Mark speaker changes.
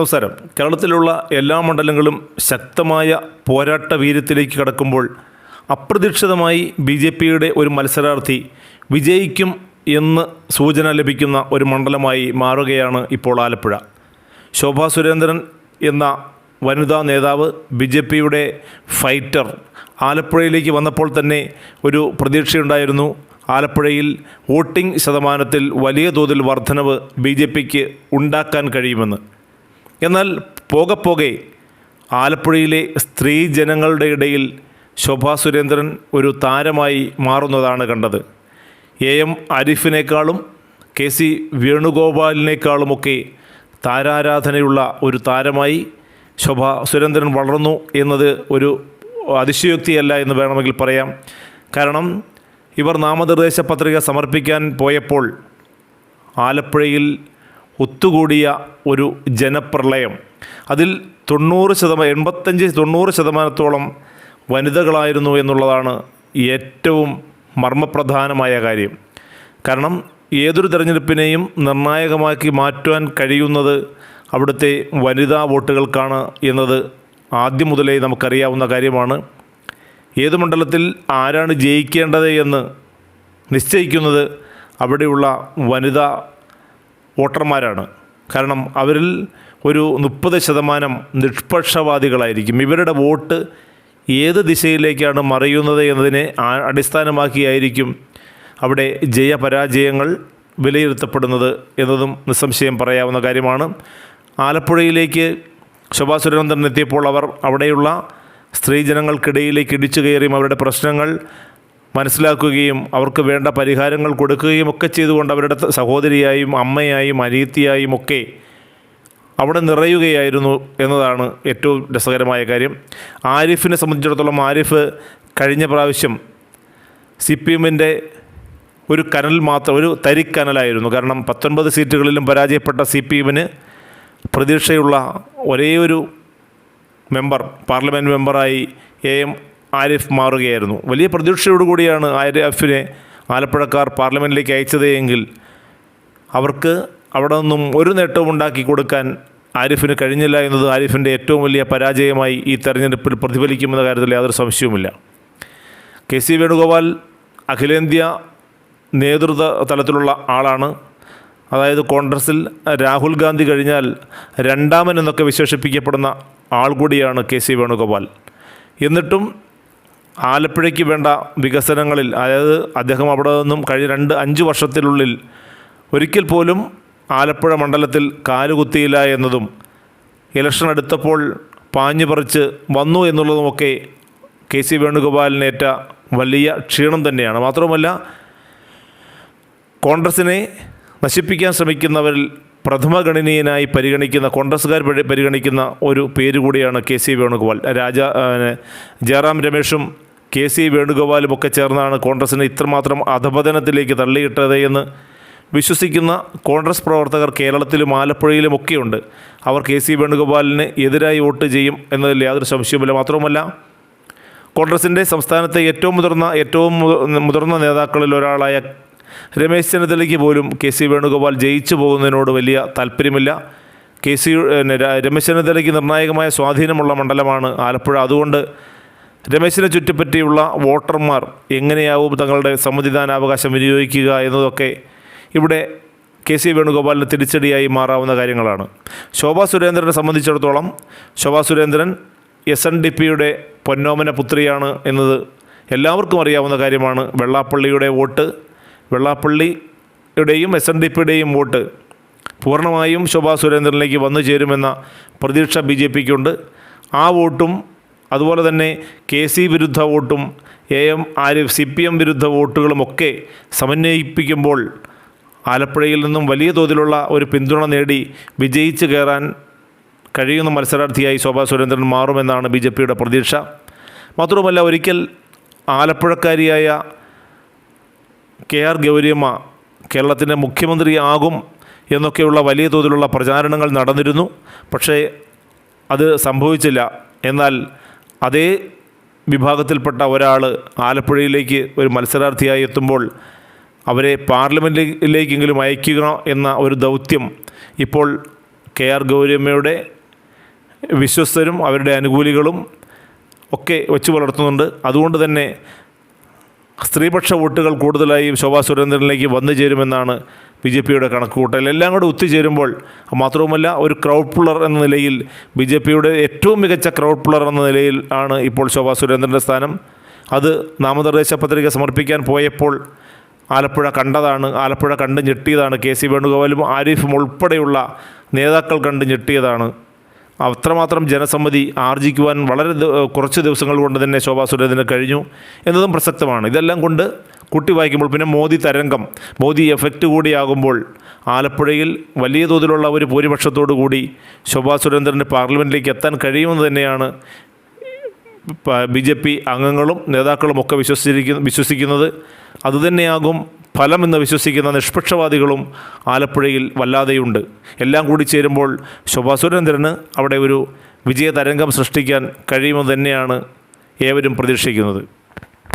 Speaker 1: നമസ്കാരം. കേരളത്തിലുള്ള എല്ലാ മണ്ഡലങ്ങളും ശക്തമായ പോരാട്ട വീര്യത്തിലേക്ക് കടക്കുമ്പോൾ അപ്രതീക്ഷിതമായി ബി ജെ പിയുടെ ഒരു മത്സരാർത്ഥി വിജയിക്കും എന്ന് സൂചന ലഭിക്കുന്ന ഒരു മണ്ഡലമായി മാറുകയാണ് ഇപ്പോൾ ആലപ്പുഴ. ശോഭാ സുരേന്ദ്രൻ എന്ന വനിതാ നേതാവ് ബി ജെ പിയുടെ ഫൈറ്റർ ആലപ്പുഴയിലേക്ക് വന്നപ്പോൾ തന്നെ ഒരു പ്രതീക്ഷയുണ്ടായിരുന്നു. ആലപ്പുഴയിൽ വോട്ടിംഗ് ശതമാനത്തിൽ വലിയ തോതിൽ വർധനവ് ബി ജെ പിക്ക് ഉണ്ടാക്കാൻ കഴിയുമെന്ന്. എന്നാൽ പോകെ പോകെ ആലപ്പുഴയിലെ സ്ത്രീ ജനങ്ങളുടെ ഇടയിൽ ശോഭാ സുരേന്ദ്രൻ ഒരു താരമായി മാറുന്നതാണ് കണ്ടത്. എ എം അരിഫിനേക്കാളും കെ സി വേണുഗോപാലിനേക്കാളുമൊക്കെ താരാരാധനയുള്ള ഒരു താരമായി ശോഭ സുരേന്ദ്രൻ വളർന്നു എന്നത് ഒരു അതിശയോക്തിയല്ല എന്ന് വേണമെങ്കിൽ പറയാം. കാരണം ഇവർ നാമനിർദ്ദേശ പത്രിക സമർപ്പിക്കാൻ പോയപ്പോൾ ആലപ്പുഴയിൽ ഒത്തുകൂടിയ ഒരു ജനപ്രളയം. അതിൽ തൊണ്ണൂറ് ശതമാനം എൺപത്തഞ്ച് തൊണ്ണൂറ് ശതമാനത്തോളം വനിതകളായിരുന്നു എന്നുള്ളതാണ് ഏറ്റവും മർമ്മപ്രധാനമായ കാര്യം. കാരണം ഏതൊരു തെരഞ്ഞെടുപ്പിനെയും നിർണായകമാക്കി മാറ്റുവാൻ കഴിയുന്നത് അവിടുത്തെ വനിതാ വോട്ടുകൾക്കാണ് എന്നത് ആദ്യം മുതലേ നമുക്കറിയാവുന്ന കാര്യമാണ്. ഏത് മണ്ഡലത്തിൽ ആരാണ് ജയിക്കേണ്ടത് എന്ന് നിശ്ചയിക്കുന്നത് അവിടെയുള്ള വനിതാ വോട്ടർമാരാണ്. കാരണം അവരിൽ ഒരു മുപ്പത് ശതമാനം നിഷ്പക്ഷവാദികളായിരിക്കും. ഇവരുടെ വോട്ട് ഏത് ദിശയിലേക്കാണ് മറിയുന്നത് എന്നതിനെ അടിസ്ഥാനമാക്കിയായിരിക്കും അവിടെ ജയപരാജയങ്ങൾ വിലയിരുത്തപ്പെടുന്നത് എന്നതും നിസ്സംശയം പറയാവുന്ന കാര്യമാണ്. ആലപ്പുഴയിലേക്ക് ശോഭാ സുരേന്ദ്രൻ എത്തിയപ്പോൾ അവർ അവിടെയുള്ള സ്ത്രീജനങ്ങൾക്കിടയിലേക്ക് ഇടിച്ചു കയറിയും അവരുടെ പ്രശ്നങ്ങൾ മനസ്സിലാക്കുകയും അവർക്ക് വേണ്ട പരിഹാരങ്ങൾ കൊടുക്കുകയും ഒക്കെ ചെയ്തുകൊണ്ട് അവരുടെ സഹോദരിയായും അമ്മയായും അനീത്തിയായും ഒക്കെ അവിടെ നിറയുകയായിരുന്നു എന്നതാണ് ഏറ്റവും രസകരമായ കാര്യം. ആരിഫിനെ സംബന്ധിച്ചിടത്തോളം ആരിഫ് കഴിഞ്ഞ പ്രാവശ്യം സി പി എമ്മിന്റെ ഒരു കനൽ മാത്രം ഒരു തരിക്കനലായിരുന്നു. കാരണം പത്തൊൻപത് സീറ്റുകളിലും പരാജയപ്പെട്ട സി പി എമ്മിന് പ്രതീക്ഷയുള്ള ഒരേ ഒരു മെമ്പർ പാർലമെന്റ് മെമ്പറായി എ എം ആരിഫ് മാറുകയായിരുന്നു. വലിയ പ്രതീക്ഷയോടുകൂടിയാണ് ആരിഫിനെ ആലപ്പുഴക്കാർ പാർലമെന്റിലേക്ക് അയച്ചത് എങ്കിൽ അവർക്ക് അവിടെ നിന്നും ഒരു നേട്ടവും ഉണ്ടാക്കി കൊടുക്കാൻ ആരിഫിന് കഴിഞ്ഞില്ല എന്നത് ആരിഫിന്റെ ഏറ്റവും വലിയ പരാജയമായി ഈ തെരഞ്ഞെടുപ്പിൽ പ്രതിഫലിക്കുമെന്ന കാര്യത്തിൽ യാതൊരു സംശയവുമില്ല. കെ സി വേണുഗോപാൽ അഖിലേന്ത്യാ നേതൃത്വ തലത്തിലുള്ള ആളാണ്. അതായത് കോൺഗ്രസിൽ രാഹുൽ ഗാന്ധി കഴിഞ്ഞാൽ രണ്ടാമൻ എന്നൊക്കെ വിശേഷിപ്പിക്കപ്പെടുന്ന ആൾ കൂടിയാണ് കെ സി വേണുഗോപാൽ. എന്നിട്ടും ആലപ്പുഴയ്ക്ക് വേണ്ട വികസനങ്ങളിൽ അതായത് അദ്ദേഹം അവിടെ നിന്നും കഴിഞ്ഞ രണ്ട് അഞ്ച് വർഷത്തിനുള്ളിൽ ഒരിക്കൽ പോലും ആലപ്പുഴ മണ്ഡലത്തിൽ കാലുകുത്തിയില്ല എന്നതും ഇലക്ഷൻ അടുത്തപ്പോൾ പാഞ്ഞു പറിച്ച് വന്നു എന്നുള്ളതുമൊക്കെ കെ സി വേണുഗോപാലിനേറ്റ വലിയ ക്ഷീണം തന്നെയാണ്. മാത്രവുമല്ല കോൺഗ്രസിനെ നശിപ്പിക്കാൻ ശ്രമിക്കുന്നവരിൽ പ്രഥമ ഗണനീയനായി പരിഗണിക്കുന്ന കോൺഗ്രസ്സുകാർ പരിഗണിക്കുന്ന ഒരു പേര് കൂടിയാണ് കെ സി വേണുഗോപാൽ. രാജ ജയറാം രമേഷും കെ സി വേണുഗോപാലും ഒക്കെ ചേർന്നാണ് കോൺഗ്രസിനെ ഇത്രമാത്രം അധപതനത്തിലേക്ക് തള്ളിയിട്ടത് എന്ന് വിശ്വസിക്കുന്ന കോൺഗ്രസ് പ്രവർത്തകർ കേരളത്തിലും ആലപ്പുഴയിലും ഒക്കെയുണ്ട്. അവർ കെ സി വേണുഗോപാലിന് എതിരായി വോട്ട് ചെയ്യും എന്നതിൽ യാതൊരു സംശയവുമില്ല. മാത്രവുമല്ല കോൺഗ്രസിന്റെ സംസ്ഥാനത്തെ ഏറ്റവും മുതിർന്ന ഏറ്റവും മുതിർന്ന നേതാക്കളിൽ ഒരാളായ രമേശ് ചെന്നിത്തലയ്ക്ക് പോലും കെ സി വേണുഗോപാൽ ജയിച്ചു പോകുന്നതിനോട് വലിയ താല്പര്യമില്ല. കെ സി രമേശ് ചെന്നിത്തലയ്ക്ക് നിർണായകമായ സ്വാധീനമുള്ള മണ്ഡലമാണ് ആലപ്പുഴ. അതുകൊണ്ട് രമേശിനെ ചുറ്റിപ്പറ്റിയുള്ള വോട്ടർമാർ എങ്ങനെയാവും തങ്ങളുടെ സമ്മതിദാനാവകാശം വിനിയോഗിക്കുക എന്നതൊക്കെ ഇവിടെ കെ സി വേണുഗോപാലിന് തിരിച്ചടിയായി മാറാവുന്ന കാര്യങ്ങളാണ്. ശോഭാ സുരേന്ദ്രനെ സംബന്ധിച്ചിടത്തോളം Shobha Surendran S N D പിയുടെ പൊന്നോമന പുത്രിയാണ് എന്നത് എല്ലാവർക്കും അറിയാവുന്ന കാര്യമാണ്. വെള്ളാപ്പള്ളിയുടെ വോട്ട് വെള്ളാപ്പള്ളിയുടെയും എസ് എൻ ഡി പിയുടെയും വോട്ട് പൂർണമായും ശോഭാ സുരേന്ദ്രനിലേക്ക് വന്നു ചേരുമെന്ന പ്രതീക്ഷ ബി ജെ പിക്കുണ്ട്. ആ വോട്ടും അതുപോലെ തന്നെ കെ സി വിരുദ്ധ വോട്ടും A M Arif C P M വിരുദ്ധ വോട്ടുകളുമൊക്കെ സമന്വയിപ്പിക്കുമ്പോൾ ആലപ്പുഴയിൽ നിന്നും വലിയ തോതിലുള്ള ഒരു പിന്തുണ നേടി വിജയിച്ചു കയറാൻ കഴിയുന്ന മത്സരാർത്ഥിയായി ശോഭാ സുരേന്ദ്രൻ മാറുമെന്നാണ് ബി ജെ പിയുടെ പ്രതീക്ഷ. മാത്രവുമല്ല ഒരിക്കൽ ആലപ്പുഴക്കാരിയായ കെ ആർ ഗൗരിയമ്മ കേരളത്തിന്റെ മുഖ്യമന്ത്രിയാകും എന്നൊക്കെയുള്ള വലിയ തോതിലുള്ള പ്രചാരണങ്ങൾ നടന്നിരുന്നു. പക്ഷേ അത് സംഭവിച്ചില്ല. എന്നാൽ അതേ വിഭാഗത്തിൽപ്പെട്ട ഒരാൾ ആലപ്പുഴയിലേക്ക് ഒരു മത്സരാർത്ഥിയായി എത്തുമ്പോൾ അവരെ പാർലമെന്റിലേക്കെങ്കിലും അയക്കുക എന്ന ഒരു ദൗത്യം ഇപ്പോൾ കെ ആർ ഗൗരിയമ്മയുടെ വിശ്വസ്തരും അവരുടെ അനുകൂലികളും ഒക്കെ വെച്ച് പുലർത്തുന്നുണ്ട് അതുകൊണ്ട് തന്നെ സ്ത്രീപക്ഷ വോട്ടുകൾ കൂടുതലായും ശോഭാ സുരേന്ദ്രനിലേക്ക് വന്നു ചേരുമെന്നാണ് ബി ജെ പിയുടെ കണക്കുകൂട്ടൽ എല്ലാം കൂടെ ഒത്തുചേരുമ്പോൾ മാത്രവുമല്ല ഒരു ക്രൗഡ് പുള്ളർ എന്ന നിലയിൽ ബി ജെ പിയുടെ ഏറ്റവും മികച്ച ക്രൗഡ് പുള്ളർ എന്ന നിലയിൽ ആണ് ഇപ്പോൾ ശോഭാ സുരേന്ദ്രന്റെ സ്ഥാനം. അത് നാമനിർദ്ദേശ പത്രിക സമർപ്പിക്കാൻ പോയപ്പോൾ ആലപ്പുഴ കണ്ടതാണ് ആലപ്പുഴ കണ്ട് ഞെട്ടിയതാണ്. കെ സി വേണുഗോപാലും ആരിഫും ഉൾപ്പെടെയുള്ള നേതാക്കൾ കണ്ട് ഞെട്ടിയതാണ്. അത്രമാത്രം ജനസമ്മതി ആർജിക്കുവാൻ വളരെ കുറച്ച് ദിവസങ്ങൾ കൊണ്ട് തന്നെ ശോഭാ സുരേന്ദ്രന് കഴിഞ്ഞു. എന്നതും പ്രസക്തമാണ്. ഇതെല്ലാം കൊണ്ട് കുട്ടി വായിക്കുമ്പോൾ പിന്നെ മോദി തരംഗം. മോദി എഫക്റ്റ് കൂടിയാകുമ്പോൾ ആലപ്പുഴയിൽ വലിയ തോതിലുള്ള ഒരു ഭൂരിപക്ഷത്തോടു കൂടി ശോഭാ സുരേന്ദ്രന്റെ പാർലമെന്റിലേക്ക് എത്താൻ കഴിയുമെന്ന് തന്നെയാണ് ബി ജെ പി അംഗങ്ങളും നേതാക്കളും ഒക്കെ വിശ്വസിച്ചിരിക്കുന്ന വിശ്വസിക്കുന്നത്. അതുതന്നെയാകും ഫലമെന്ന് വിശ്വസിക്കുന്ന നിഷ്പക്ഷവാദികളും ആലപ്പുഴയിൽ വല്ലാതെയുണ്ട്. എല്ലാം കൂടി ചേരുമ്പോൾ ശോഭാ സുരേന്ദ്രന് അവിടെ ഒരു വിജയതരംഗം സൃഷ്ടിക്കാൻ കഴിയുമെന്ന് തന്നെയാണ് ഏവരും പ്രതീക്ഷിക്കുന്നത്.